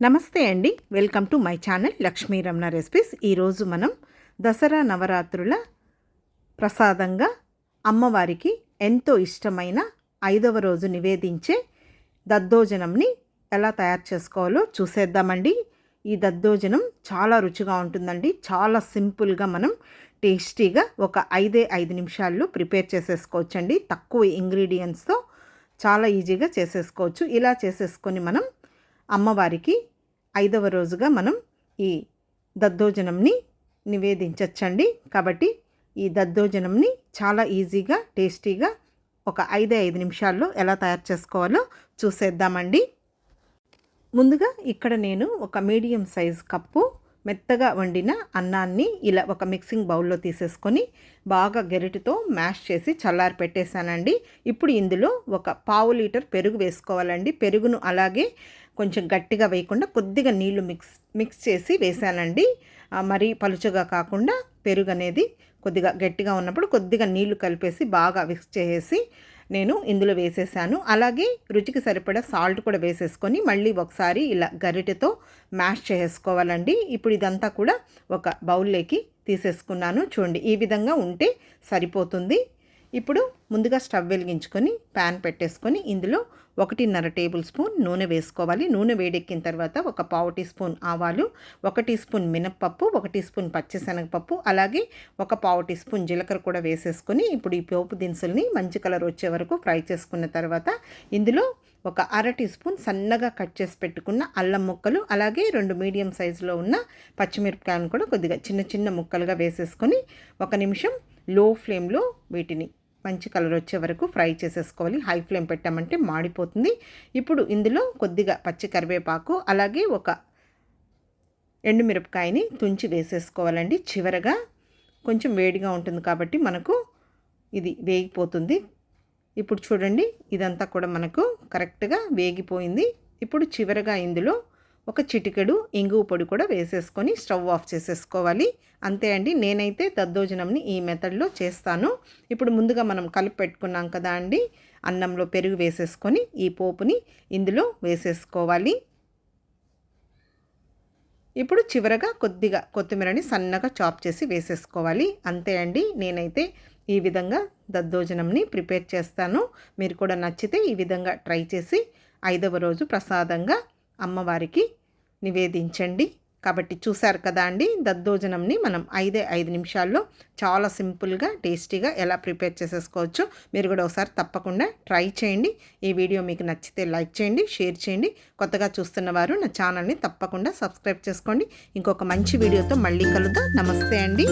నమస్తే అండి. Welcome to my channel Lakshmi Ramana recipes. ఈరోజు మనం దసరా నవరాత్రుల ప్రసాదంగా అమ్మవారికి ఎంతో ఇష్టమైన ఐదవ రోజు నివేదించే దద్దోజనంని ఎలా తయారు చేసుకోవాలో చూసేద్దామండి. ఈ దద్దోజనం చాలా రుచిగా ఉంటుందండి. చాలా సింపుల్గా మనం టేస్టీగా ఒక ఐదే ఐదు నిమిషాల్లో ప్రిపేర్ చేసేసుకోవచ్చండి. తక్కువ ఇంగ్రీడియంట్స్తో చాలా ఈజీగా చేసేసుకోవచ్చు. ఇలా చేసేసుకొని మనం అమ్మవారికి ఐదవ రోజుగా మనం ఈ దద్దోజనంని నివేదించవచ్చండి కాబట్టి ఈ దద్దోజనంని చాలా ఈజీగా టేస్టీగా ఒక ఐదే ఐదు నిమిషాల్లో ఎలా తయారు చేసుకోవాలో చూసేద్దామండి. ముందుగా ఇక్కడ నేను ఒక మీడియం సైజ్ కప్పు మెత్తగా వండిన అన్నాన్ని ఇలా ఒక మిక్సింగ్ బౌల్లో తీసేసుకొని బాగా గెరిటితో మ్యాష్ చేసి చల్లారి పెట్టేశానండి. ఇప్పుడు ఇందులో ఒక పావు లీటర్ పెరుగు వేసుకోవాలండి. పెరుగును అలాగే కొంచెం గట్టిగా వేయకుండా కొద్దిగా నీళ్ళు మిక్స్ మిక్స్ చేసి వేసానండి మరీ పలుచగా కాకుండా పెరుగు అనేది కొద్దిగా గట్టిగా ఉన్నప్పుడు కొద్దిగా నీళ్ళు కలిపేసి బాగా మిక్స్ చేసేసి నేను ఇందులో వేసేసాను. అలాగే రుచికి సరిపడా సాల్ట్ కూడా వేసేసుకొని మళ్ళీ ఒకసారి ఇలా గరిటెతో మ్యాష్ చేసుకోవాలండి. ఇప్పుడు ఇదంతా కూడా ఒక బౌల్లోకి తీసేసుకున్నాను. చూడండి ఈ విధంగా ఉంటే సరిపోతుంది. ఇప్పుడు ముందుగా స్టవ్ వెలిగించుకొని ప్యాన్ పెట్టేసుకొని ఇందులో ఒకటిన్నర టేబుల్ స్పూన్ నూనె వేసుకోవాలి. నూనె వేడెక్కిన తర్వాత ఒక పావు టీ స్పూన్ ఆవాలు ఒక టీ స్పూన్ మినప్పప్పు ఒక టీ స్పూన్ పచ్చిశనగపప్పు అలాగే ఒక పావు టీ స్పూన్ జీలకర్ర కూడా వేసేసుకొని ఇప్పుడు ఈ పోపు దినుసుల్ని మంచి కలర్ వచ్చే వరకు ఫ్రై చేసుకున్న తర్వాత ఇందులో ఒక అర టీ స్పూన్ సన్నగా కట్ చేసి పెట్టుకున్న అల్లం ముక్కలు అలాగే రెండు మీడియం సైజులో ఉన్న పచ్చిమిరపకాయలను కూడా కొద్దిగా చిన్న చిన్న ముక్కలుగా వేసేసుకొని ఒక నిమిషం లో ఫ్లేమ్లో వీటిని మంచి కలర్ వచ్చే వరకు ఫ్రై చేసేసుకోవాలి. హై ఫ్లేమ్ పెట్టామంటే మాడిపోతుంది. ఇప్పుడు ఇందులో కొద్దిగా పచ్చి కరివేపాకు అలాగే ఒక ఎండుమిరపకాయని తుంచి వేసేసుకోవాలండి. చివరగా కొంచెం వేడిగా ఉంటుంది కాబట్టి మనకు ఇది వేగిపోతుంది. ఇప్పుడు చూడండి ఇదంతా కూడా మనకు కరెక్ట్గా వేగిపోయింది. ఇప్పుడు చివరగా ఇందులో ఒక చిటికెడు ఇంగువ పొడి కూడా వేసేసుకొని స్టవ్ ఆఫ్ చేసేసుకోవాలి. అంతే అండి. నేనైతే దద్దోజనంని ఈ మెథడ్లో చేస్తాను. ఇప్పుడు ముందుగా మనం కలిపి పెట్టుకున్నాం కదా అండి. అన్నంలో పెరుగు వేసేసుకొని ఈ పోపుని ఇందులో వేసేసుకోవాలి. ఇప్పుడు చివరగా కొద్దిగా కొత్తిమీరని సన్నగా చాప్ చేసి వేసేసుకోవాలి. అంతే అండి. నేనైతే ఈ విధంగా దద్దోజనంని ప్రిపేర్ చేస్తాను. మీరు కూడా నచ్చితే ఈ విధంగా ట్రై చేసి ఐదవ రోజు ప్రసాదంగా అమ్మవారికి నివేదించండి. కాబట్టి చూశారు కదా అండి దద్దోజనంని మనం ఐదే ఐదు నిమిషాల్లో చాలా సింపుల్గా టేస్టీగా ఎలా ప్రిపేర్ చేసేసుకోవచ్చు మీరు కూడా ఒకసారి తప్పకుండా ట్రై చేయండి. ఈ వీడియో మీకు నచ్చితే లైక్ చేయండి షేర్ చేయండి. కొత్తగా చూస్తున్న వారు నా ఛానల్ని తప్పకుండా సబ్స్క్రైబ్ చేసుకోండి. ఇంకొక మంచి వీడియోతో మళ్ళీ కలుద్దాం. నమస్తే అండి.